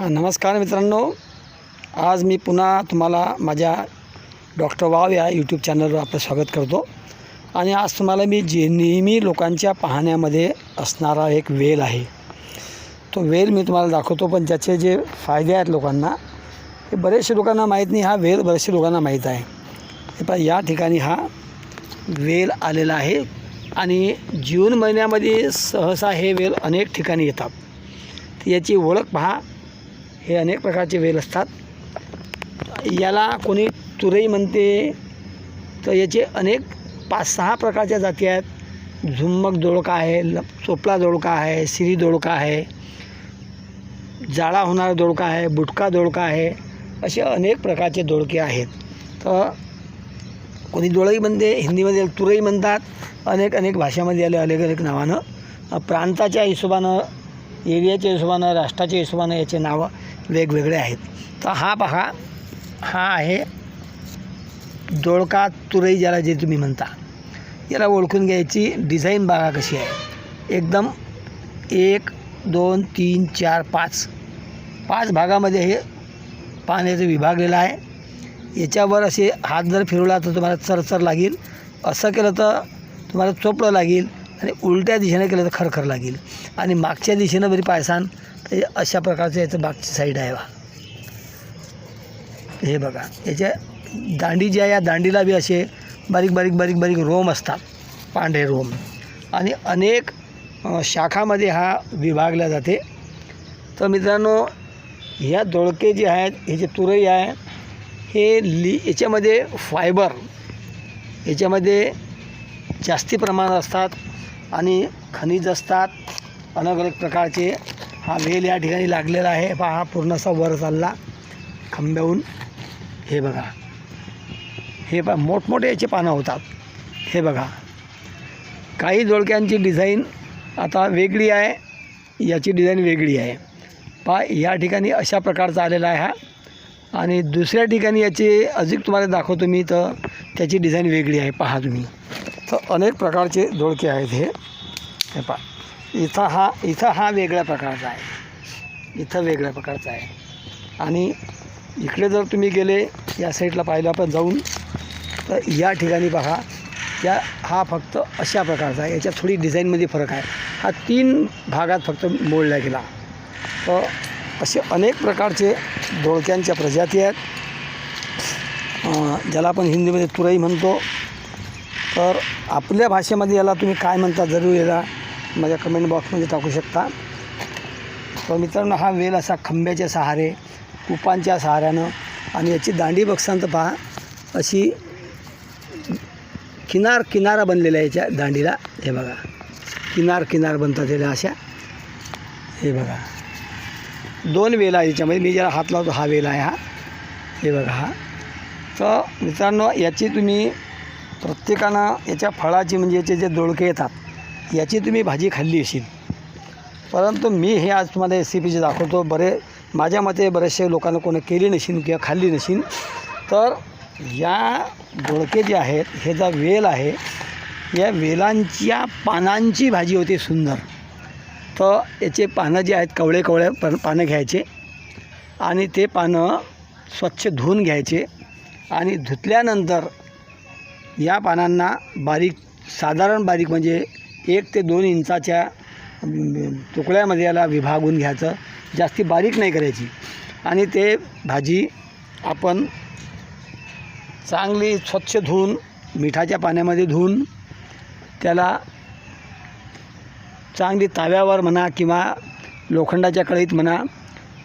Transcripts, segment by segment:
नमस्कार मित्रांनो. आज मी पुन्हा तुम्हाला माझ्या डॉक्टर वाव या यूट्यूब चॅनलवर आपलं स्वागत करतो. आणि आज तुम्हाला मी जे नेहमी लोकांच्या पाहण्यामध्ये असणारा एक वेल आहे. तो वेल मी तुम्हाला दाखवतो पण त्याचे जे फायदे आहेत लोकांना हे बरेचसे लोकांना माहीत नाही. हा वेल बरेचसे लोकांना माहीत आहे. पण या ठिकाणी हा वेल आलेला आहे. आणि जून महिन्यामध्ये सहसा हे वेल अनेक ठिकाणी येतात. याची ओळख पहा. हे अनेक प्रकारचे वेल असतात. याला कोणी तुरई म्हणते तर याचे अनेक पाच सहा प्रकारच्या जाती आहेत. झुम्मक दोडका आहे ल चोपला दोडका आहे सिरी दोडका आहे जाळा होणारा दोडका आहे बुटका दोडका आहे असे अनेक प्रकारचे दोडके आहेत. तर कोणी दोळई म्हणते हिंदीमध्ये तुरई म्हणतात. अनेक अनेक भाषामध्ये आले अनेक अनेक नावानं प्रांताच्या हिशोबानं एरियाच्या हिशोबानं राष्ट्राच्या हिशोबानं याचे नावं वेगवेगळे आहेत. तर हा पहा हा आहे दोडका तुरई ज्याला जे तुम्ही म्हणता. याला ओळखून घ्यायची डिझाईन बघा कशी आहे. एकदम एक दोन तीन चार पाच. पाच भागामध्ये हे पाण्याचं विभागलेलं आहे. याच्यावर असे हात जर फिरवला तर तुम्हाला चरचर लागेल. असं केलं तर तुम्हाला चोपडं लागेल आणि उलट्या दिशेने केलं तर खरखर लागेल. आणि मागच्या दिशेनं जरी पायसान तर अशा प्रकारचं याचं मागची साईड आहे बा. हे बघा याच्या दांडी जी आहे या दांडीला बी असे बारीक बारीक बारीक बारीक रोम असतात पांढरे रोम. आणि अनेक शाखामध्ये हा विभागला जाते. तर मित्रांनो ह्या दोळके जे आहेत हे जे तुरई आहे हे ली याच्यामध्ये फायबर याच्यामध्ये जास्ती प्रमाणात असतात आणि खनिज असतात अलग अलग प्रकारचे हा वेल या ठिकाणी लागलेला आहे. पहा हा पूर्ण असा वर चालला. खांब्याहून हे बघा. हे पहा मोठमोठे याचे पानं होतात. हे बघा. काही जोडक्यांची डिझाईन आता वेगळी आहे. याची डिझाईन वेगळी आहे. पहा या ठिकाणी अशा प्रकारचा आलेला आहे हा. आणि दुसऱ्या ठिकाणी याची अधिक तुम्हाला दाखवतो मी तर त्याची डिझाईन वेगळी आहे. पहा तुम्ही. तर अनेक प्रकारचे जोडके आहेत हे. हे पहा. इथं हा इथं हा वेगळ्या प्रकारचा आहे. इथं वेगळ्या प्रकारचा आहे. आणि इकडे जर तुम्ही गेले या साईडला पाहिलं आपण जाऊन तर या ठिकाणी पहा या हा फक्त अशा प्रकारचा आहे. याच्यात थोडी डिझाईनमध्ये फरक आहे. हा तीन भागात फक्त मोडला गेला. तर असे अनेक प्रकारचे दोडक्यांच्या प्रजाती आहेत. ज्याला आपण हिंदीमध्ये तुरई म्हणतो. तर आपल्या भाषेमध्ये याला तुम्ही काय म्हणता जरूर याला माझ्या कमेंट बॉक्समध्ये टाकू शकता. तर मित्रांनो हा वेल असा खंब्याच्या सहारे कुपांच्या सहाऱ्यानं आणि याची दांडी बक्षांत पहा अशी किनार किनारा बनलेला आहे याच्या दांडीला हे बघा. किनार किनार बनतात याला अशा. हे बघा. दोन वेल आहे याच्यामध्ये. मी ज्याला हात लावतो हा वेल आहे हा. हे बघा हा. तर मित्रांनो याची तुम्ही प्रत्येकानं याच्या फळाची म्हणजे याचे जे दोडके येतात याची तुम्ही भाजी खाल्ली असेल. परंतु मी हे आज तुम्हाला रेसिपीचे दाखवतो. बरे माझ्या मते बरेचसे लोकांना कोणी केली नसेन किंवा खाल्ली नसेन तर या दोडके जे आहेत हे जा वेल आहे. या वेलांच्या पानांची भाजी होती सुंदर. तर याचे पानं जे आहेत कवळे कवळे पण पानं घ्यायचे. आणि ते पानं स्वच्छ धुवून घ्यायचे. आणि धुतल्यानंतर या पानांना बारीक साधारण बारीक म्हणजे एक ते दोन इंचाच्या तुकड्यामध्ये याला विभागून घ्यायचं. जास्ती बारीक नाही करायची. आणि ते भाजी आपण चांगली स्वच्छ धुवून मिठाच्या पाण्यामध्ये धुवून त्याला चांगली ताव्यावर म्हणा किंवा लोखंडाच्या कळीत म्हणा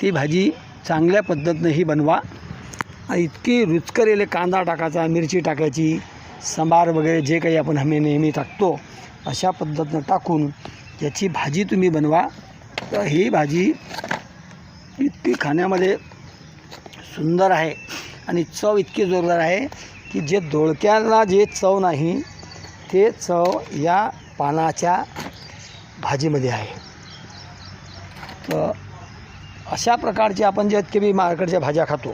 ती भाजी चांगल्या पद्धतीनं ही बनवा. आणि इतकी रुचकरेले कांदा टाकायचा मिरची टाकायची सांबार वगैरे जे काही आपण हमी नेहमी टाकतो अशा पद्धतीनं टाकून याची भाजी तुम्ही बनवा. तर ही भाजी इतकी खाण्यामध्ये सुंदर आहे आणि चव इतकी जोरदार आहे की जे दोडक्याला जे चव नाही ते चव या पानाच्या भाजीमध्ये आहे. तर अशा प्रकारचे आपण जे इतके बी मार्केटच्या भाज्या खातो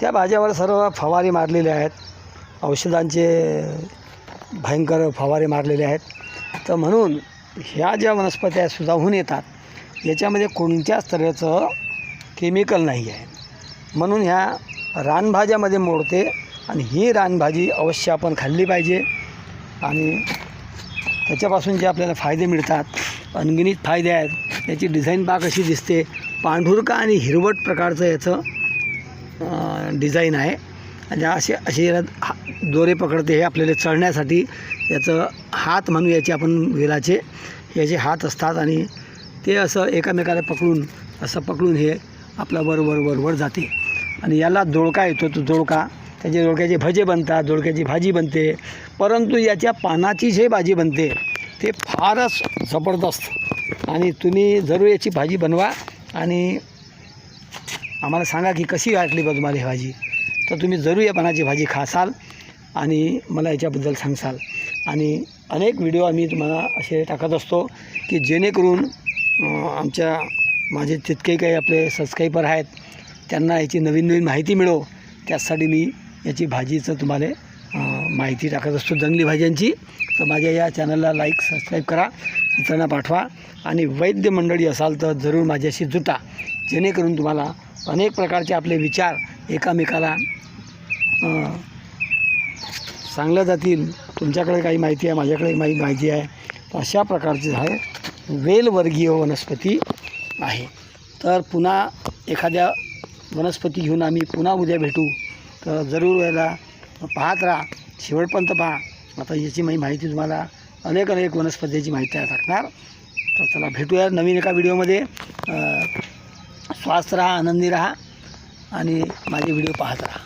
त्या भाज्यावर सर्व फवारे मारलेले आहेत. औषधांचे भयंकर फवारे मारलेले आहेत. तर म्हणून ह्या ज्या वनस्पत्या सुधावून येतात याच्यामध्ये कोणत्याच तऱ्हेचं केमिकल नाही आहे. म्हणून ह्या रानभाज्यामध्ये मोडते आणि ही रानभाजी अवश्य आपण खाल्ली पाहिजे. आणि त्याच्यापासून जे आपल्याला फायदे मिळतात अनगिनित फायदे आहेत याची डिझाईन बाग अशी दिसते. पांढुरका आणि हिरवट प्रकारचं याचं डिझाईन आहे. आणि असे असे हा दोरे पकडते हे आपल्याला चढण्यासाठी. याचं हात म्हणू याचे आपण वेलाचे. याचे हात असतात आणि ते असं एकामेकाला पकडून असं पकडून हे आपला वर वर वर वर जाते. आणि याला दोळका येतो तो दोळका. त्याचे दोळक्याचे भजे बनतात दोळक्याची भाजी बनते. परंतु याच्या पानाची जे भाजी बनते ते फारच जबरदस्त. आणि तुम्ही जरूर याची भाजी बनवा आणि आम्हाला सांगा की कशी वाटली बा तुम्हाला ही भाजी. तर तुम्ही जरूर या पानाची भाजी खासाल आणि मला याच्याबद्दल सांगसाल. आणि अनेक व्हिडिओ आम्ही तुम्हाला असे टाकत असतो की जेणेकरून आमच्या माझे जितके काही आपले सबस्क्रायबर आहेत त्यांना याची नवीन नवीन माहिती मिळो. त्यासाठी मी याची भाजीचं तुम्हाला माहिती टाकत असतो जंगली भाज्यांची. तर माझ्या या चॅनलला लाईक सबस्क्राईब करा. इतरांना पाठवा. आणि वैद्य मंडळी असाल तर जरूर माझ्याशी जुटा. जेणेकरून तुम्हाला अनेक प्रकारचे आपले विचार एकामेकाला सांगल्या जातील. तुमच्याकडे काही माहिती आहे माझ्याकडे काही माहिती आहे. अशा प्रकारचे आहे वेलवर्गीय वनस्पती आहे. तर पुन्हा एखाद्या वनस्पती घेऊन आम्ही पुन्हा उद्या भेटू. तर जरूर याला पाहत राहा. शेवटपर्यंत पहा. आता याची मी माहिती तुम्हाला अनेक अनेक वनस्पतीची माहिती टाकणार. तर चला भेटूया नवीन एका व्हिडिओमध्ये. अं, राहा आनंदी राहा आणि माझे व्हिडिओ पाहत राहा.